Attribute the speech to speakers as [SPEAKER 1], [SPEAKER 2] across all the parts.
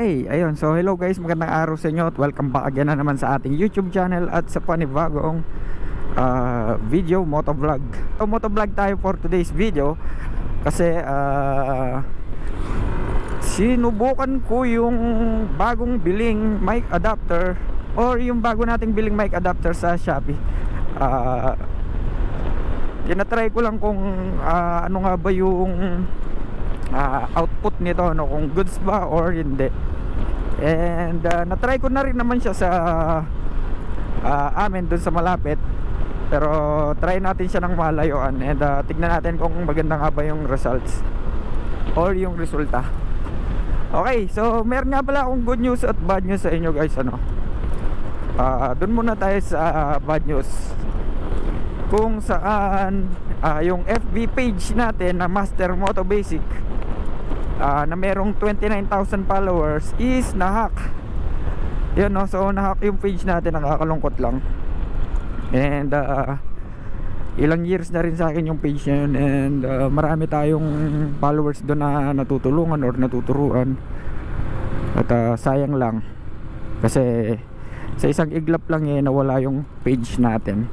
[SPEAKER 1] Okay, ayun. So hello guys, magandang araw sa inyo at welcome back again na naman sa ating YouTube channel at sa panibagong uh, video motovlog. So motovlog tayo for today's video kasi uh, sinubukan ko yung bagong biling mic adapter or yung bago nating biling mic adapter sa Shopee. Uh, tinatry ko lang kung ah, ano nga ba yung ah, output nito no kung goods ba or hindi. And uh, na-try ko na rin naman siya sa ah, amin dun sa malapit. Pero try natin siya ng malayuan. And ah, tignan natin kung maganda nga ba yung results or yung resulta. Okay so meron nga pala akong good news at bad news sa inyo guys ano. Ah, dun muna tayo sa ah, bad news. Kung saan ah, yung FB page natin na Master Moto Basic ah, na merong 29,000 followers is nahack yun no? So nahack yung page natin. Nakakalungkot lang. And ah, ilang years na rin sa akin yung page na yun. And ah, marami tayong followers doon na natutulungan or natuturuan. At ah, sayang lang. Kasi sa isang iglap lang eh nawala yung page natin.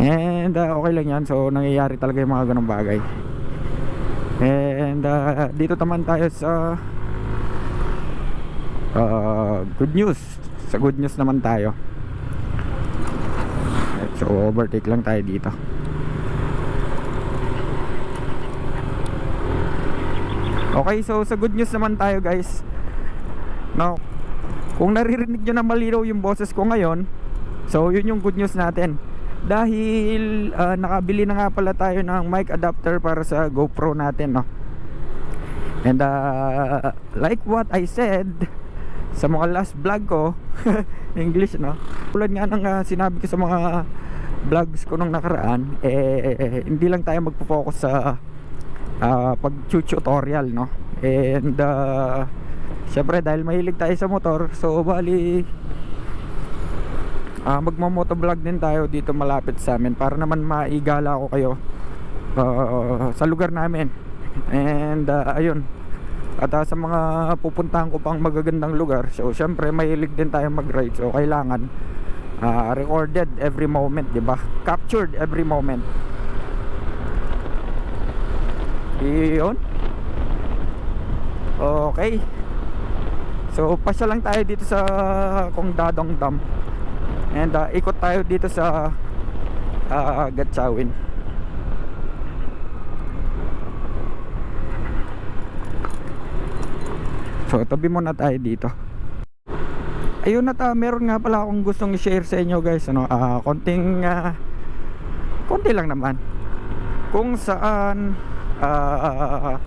[SPEAKER 1] And ah, okay lang yan. So nangyayari talaga yung mga ganong bagay. And ah, dito naman tayo sa ah, good news. Sa good news naman tayo. So overtake lang tayo dito. Okay so sa good news naman tayo guys. No. Kung naririnig nyo na malinaw yung boses ko ngayon so yun yung good news natin. Dahil ah, nakabili na nga pala tayo ng mic adapter para sa GoPro natin no and ah, like what I said sa mga last vlog ko English no? Tulad nga ng ah, sinabi ko sa mga vlogs ko nung nakaraan eh hindi lang tayo magpo-focus sa uh, pag-tutorial no? And uh, syempre dahil mahilig tayo sa motor so bali uh, magmamotovlog din tayo dito malapit sa amin para naman maigala ko kayo uh, sa lugar namin and uh, ayun. At uh, sa mga pupuntahan ko pang magagandang lugar so syempre mahilig din tayo mag-ride. So kailangan uh, recorded every moment di ba? Captured every moment. Iyon okay. So pasya lang tayo dito sa Kong Dadong Dam. And uh, ikot tayo dito sa uh, Gatchawin so tabi muna tayo dito. Ayun na ta meron nga pala akong gustong i-share sa inyo guys ano ah konting ah, konti lang naman. Kung saan ah,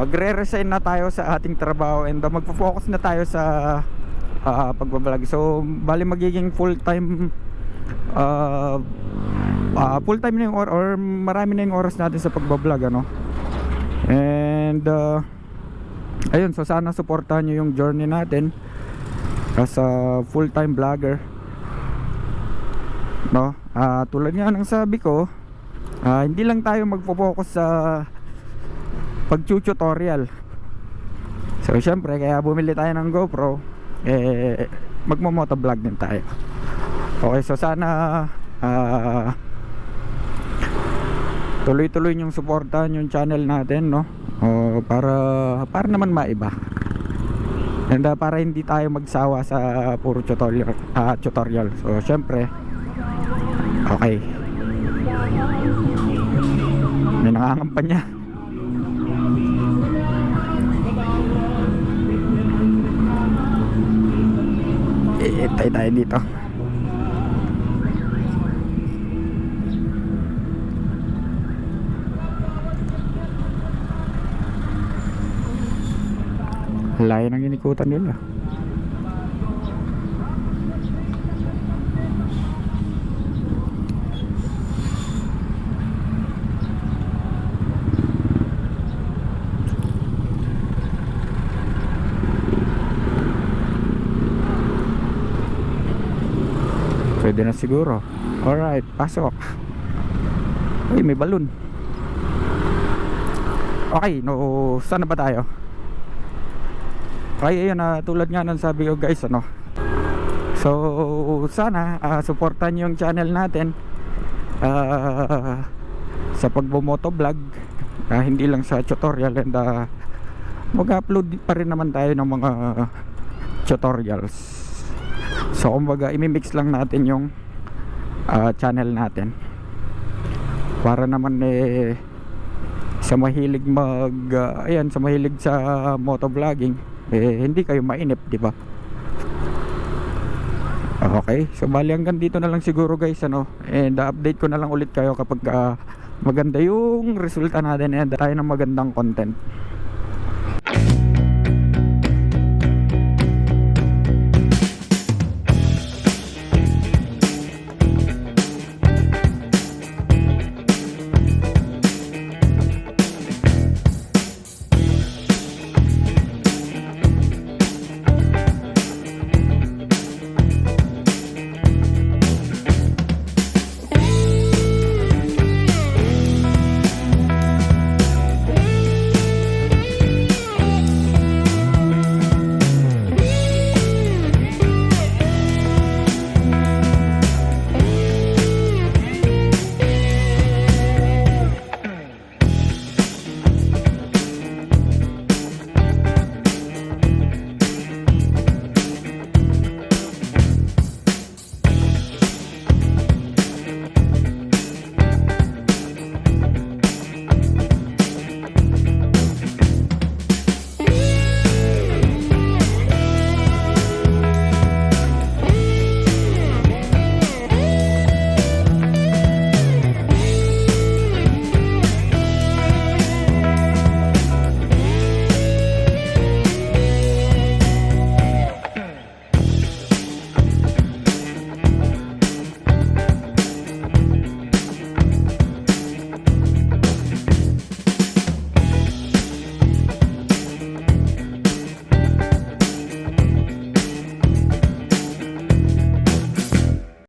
[SPEAKER 1] magre-resign na tayo sa ating trabaho and uh, magfo-focus na tayo sa ah, pagbablog. So bali magiging full time uh, full time na yung or, or marami na yung oras natin sa pagbablog ano. And uh, ayun so sana suportahan nyo yung journey natin as a full time vlogger. No? Ah, tulad nga ng sabi ko ah, hindi lang tayo magpo-focus sa pag-tutorial so syempre kaya bumili tayo ng GoPro eh magmo-motovlog din tayo. Okay so sana ah, tuloy-tuloy yung suportahan yung channel natin no o para para naman maiba. And uh, para hindi tayo magsawa sa puro tutorial ah, tutorial. So syempre okay. May nangangampanya. Iitay tayo dito layo ng inikutan nila Pwede na siguro. Alright, pasok. Uy, may balon. Okay, no, saan ba tayo? Kaya yun na tulad nga ng sabi ko guys ano. So sana ah, supportan yung channel natin ah, sa pagbomoto vlog ah, hindi lang sa tutorial and ah, mag-upload pa rin naman tayo ng mga tutorials. So kumbaga imimix lang natin yung ah, channel natin. Para naman eh sa mahilig mag ah, ayan sa mahilig sa motovlogging eh hindi kayo mainip di ba? Okay so bali hanggang dito na lang siguro guys ano? And update ko na lang ulit kayo kapag ah, maganda yung resulta natin and tayo ng magandang content